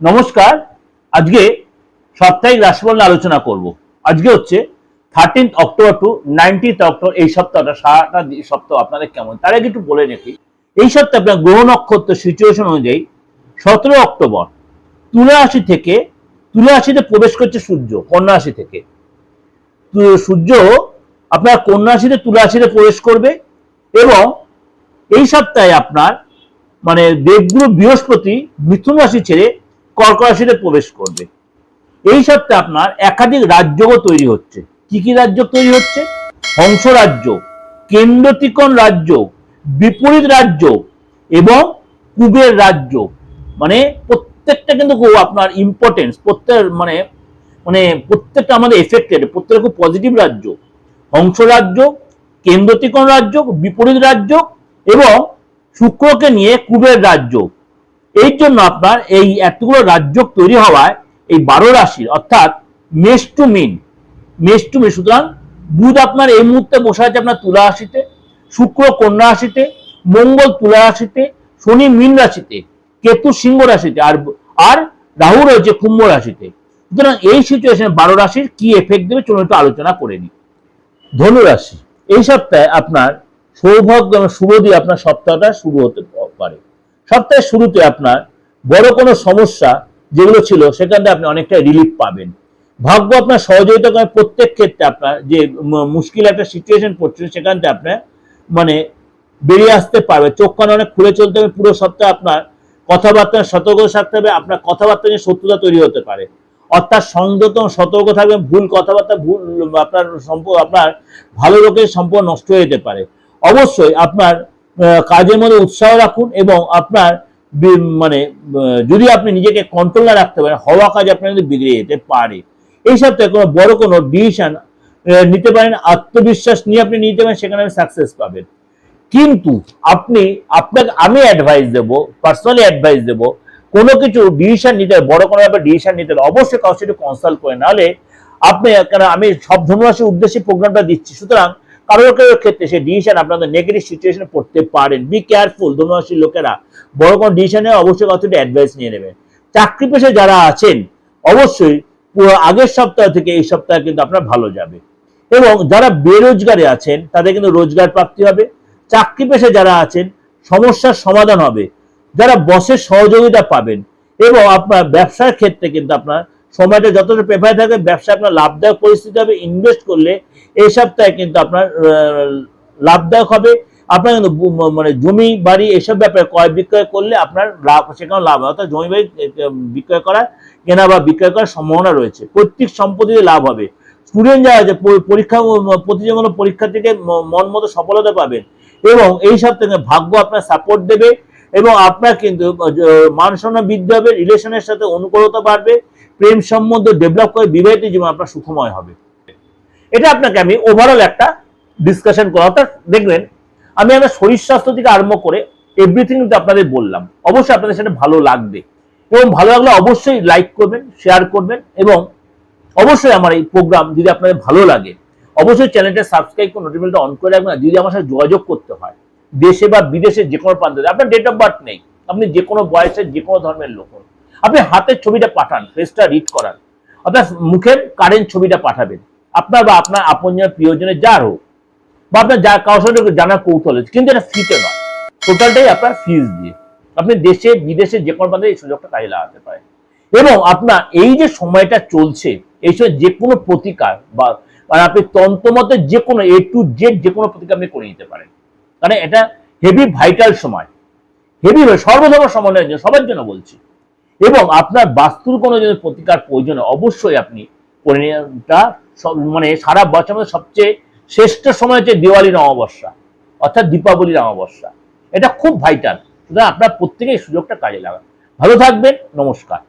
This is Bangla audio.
নমস্কার, আজকে সাপ্তাহিক রাশিফল আলোচনা করব। আজকে হচ্ছে thirteenth October to nineteenth October এই সপ্তাহটা, সারাটা সপ্তাহ আপনাদের কেমন? তার আগে একটু বলে রাখি, এই সপ্তাহে আপনার গ্রহ নক্ষত্র সিচুয়েশন অনুযায়ী সতেরো অক্টোবর তুলা থেকে, তুলা রাশিতে প্রবেশ করছে সূর্য, কন্যা থেকে। সূর্য আপনার কন্যা রাশিতে প্রবেশ করবে এবং এই সপ্তাহে আপনার মানে দেবগুরু বৃহস্পতি মিথুন রাশি ছেড়ে কর্ক রাশিতে প্রবেশ করবে। এই সপ্তাহে আপনার একাধিক রাজ্যও তৈরি হচ্ছে। কি কি রাজ্য তৈরি হচ্ছে? হংস রাজ্য কেন্দ্রতিকন রাজ্য, বিপরীত রাজ্য এবং কুবের রাজ্য। মানে প্রত্যেকটা কিন্তু আপনার ইম্পর্টেন্স প্রত্যেক মানে মানে প্রত্যেকটা আমাদের এফেক্টেড প্রত্যেকটা খুব পজিটিভ রাজ্য। হংস রাজ্য কেন্দ্রতিকন রাজ্য, বিপরীত রাজ্য এবং শুক্রকে নিয়ে কুবের রাজ্য। এই জন্য আপনার এই এতগুলো রাজ্য তৈরি হওয়ায় এই বারো রাশির, অর্থাৎ মেষ টু মিন, মেষ টু মিন, সুতরাং বুধ আপনার এই মুহূর্তে বসে আছে আপনার তুলা রাশিতে, শুক্র কন্যা রাশিতে, মঙ্গল তুলা রাশিতে, শনি মীন রাশিতে, কেতু সিংহ রাশিতে, আর আর রাহু রয়েছে কুম্ভ রাশিতে। সুতরাং এই সিচুয়েশনে বারো রাশির কি এফেক্ট দেবে চলুন একটু আলোচনা করে নিই। ধনুরাশি এই সপ্তাহে আপনার সৌভাগ্য এবং শুভ দিয়ে আপনার সপ্তাহটা শুরু হতে পারে। সপ্তাহের শুরুতে আপনার বড় কোনো সমস্যা যেগুলো ছিল, সেখান আপনি অনেকটা রিলিফ পাবেন। ভাগ্য আপনার সহযোগিতা করে প্রত্যেক ক্ষেত্রে আপনার যে মুশকিল একটা সিচুয়েশন পড়ছে সেখান থেকে আপনার মানে বেরিয়ে আসতে পারবে। চোখ কান অনেক খুলে চলতে হবে, পুরো সপ্তাহে আপনার কথাবার্তা সতর্ক থাকতে হবে, আপনার কথাবার্তা নিয়ে শত্রুতা তৈরি হতে পারে। অর্থাৎ সংযত সতর্ক থাকবেন ভুল কথাবার্তা, ভুল আপনার সম্পর্ক আপনার ভালো লোকের সম্পর্ক নষ্ট হয়ে যেতে পারে। অবশ্যই আপনার কাজের মধ্যে উৎসাহ রাখুন এবং আপনার মানে যদি আপনি নিজেকে কন্ট্রোল না রাখতে পারেন, হওয়া কাজ আপনার কিন্তু বিগড়ে যেতে পারে। এই সপ্তাহে কোনো বড় কোনো ডিসিশন নিতে পারেন, আত্মবিশ্বাস নিয়ে আপনি নিতে পারেন, সেখানে আপনি সাকসেস পাবেন। কিন্তু আপনি, আপনাকে আমি অ্যাডভাইস দেব পার্সোনালি অ্যাডভাইস দেব, কোনো কিছু ডিসিশন নিতে বড় কোনো ব্যাপারে ডিসিশন নিতে অবশ্যই কারোর সাথে কনসাল্ট করে। নাহলে আপনি, কেন আমি সব ধনুরাশির উদ্দেশ্যে প্রোগ্রামটা দিচ্ছি। সুতরাং কারোর কারোর ক্ষেত্রে সেই ডিসিশন আপনাদের নেগেটিভ সিচুয়েশনে পড়তে পারেন। বি কেয়ারফুল ধনুরাশির লোকেরা। বড় কোনো ডিসিশনে অবশ্যই কারোর অ্যাডভাইস নিয়ে নেবেন চাকরি পেশে যারা আছেন, অবশ্যই পুরো আগের সপ্তাহ থেকে এই সপ্তাহে কিন্তু আপনার ভালো যাবে। এবং যারা বেরোজগারে আছেন, তাদের কিন্তু রোজগার প্রাপ্তি হবে। চাকরি পেশে যারা আছেন, সমস্যার সমাধান হবে। যারা বসের সহযোগিতা পাবেন এবং আপনার ব্যবসার ক্ষেত্রে কিন্তু আপনার সময়টা যতটা প্রেফার থাকে ব্যবসা আপনার লাভদায়ক পরিস্থিতি হবে ইনভেস্ট করলে এই সপ্তাহে কিন্তু আপনার লাভদায়ক হবে। আপনার কিন্তু মানে জমি, বাড়ি এসব ব্যাপারে ক্রয় বিক্রয় করলে আপনার লাভ, সেখানে লাভ হয়। অর্থাৎ জমি বাড়ি বিক্রয় করা, কেনা বা বিক্রয় করার সম্ভাবনা রয়েছে। প্রত্যেক সম্পত্তিতে লাভ হবে। স্টুডেন্ট যারা আছে পরীক্ষা প্রতিযোগিতামূলক পরীক্ষা থেকে মন মতো সফলতা পাবেন। এবং এই সপ্তাহে ভাগ্য আপনার সাপোর্ট দেবে। এবং আপনার কিন্তু মান সম্মান বৃদ্ধি হবে রিলেশনের সাথে অনুকূলতা বাড়বে, প্রেম সম্বন্ধ ডেভেলপ করে বিবাহিত জীবন আপনার সুখময় হবে। এটা আপনাকে আমি ওভারঅল একটা ডিসকাশন করা অর্থাৎ দেখবেন আমি আমার শরীর স্বাস্থ্য থেকে আরম্ভ করে এভরিথিং কিন্তু আপনাদের বললাম। অবশ্যই আপনাদের সেটা ভালো লাগবে। এবং ভালো লাগলে অবশ্যই লাইক করবেন শেয়ার করবেন এবং অবশ্যই আমার এই প্রোগ্রাম যদি আপনাদের ভালো লাগে, অবশ্যই চ্যানেলটা সাবস্ক্রাইব করে নোটিফিকেশনটা অন করে রাখবেন। যদি আমার সাথে যোগাযোগ করতে হয় দেশে বা বিদেশে যে কোনো প্রান্তে আপনার ডেট অফ বার্থ নেই। আপনি যে কোনো বয়সের যে কোনো ধর্মের লোক হন। আপনি হাতের ছবিটা পাঠান ফেসটা রিড করান। অর্থাৎ মুখের কারেন্ট ছবিটা পাঠাবেন। আপনার বা আপনার আপনজন প্রিয়জনের যার হোক। বা আপনার যা, কারোর সাথে জানার কৌতূহল কিন্তু এটা ফ্রিতে নয়। টোটালটাই আপনার ফিজ দিয়ে। আপনি দেশে, বিদেশে যে কোনো প্রান্তে এই সুযোগটা কাজে লাগাতে পারেন। এবং আপনার এই যে সময়টা চলছে, এই সময় যে কোনো প্রতিকার বা আপনি তন্ত্রমতে যে কোনো এ টু জেড যে কোনো প্রতিকার আপনি করে নিতে পারেন। মানে এটা হেভি ভাইটাল সময়। হেভি সর্বধর্ম সমন্বয়ের জন্য, সবার জন্য বলছি। এবং আপনার বাস্তুর কোনো যদি প্রতিকার প্রয়োজন অবশ্যই আপনি করে মানে সারা বছর মধ্যে সবচেয়ে শ্রেষ্ঠ সময় হচ্ছে দিওয়ালির অমাবস্যা, অর্থাৎ দীপাবলির অমাবস্যা। এটা খুব ভাইটাল সুতরাং আপনার প্রত্যেকেই সুযোগটা কাজে লাগান। ভালো থাকবেন, নমস্কার।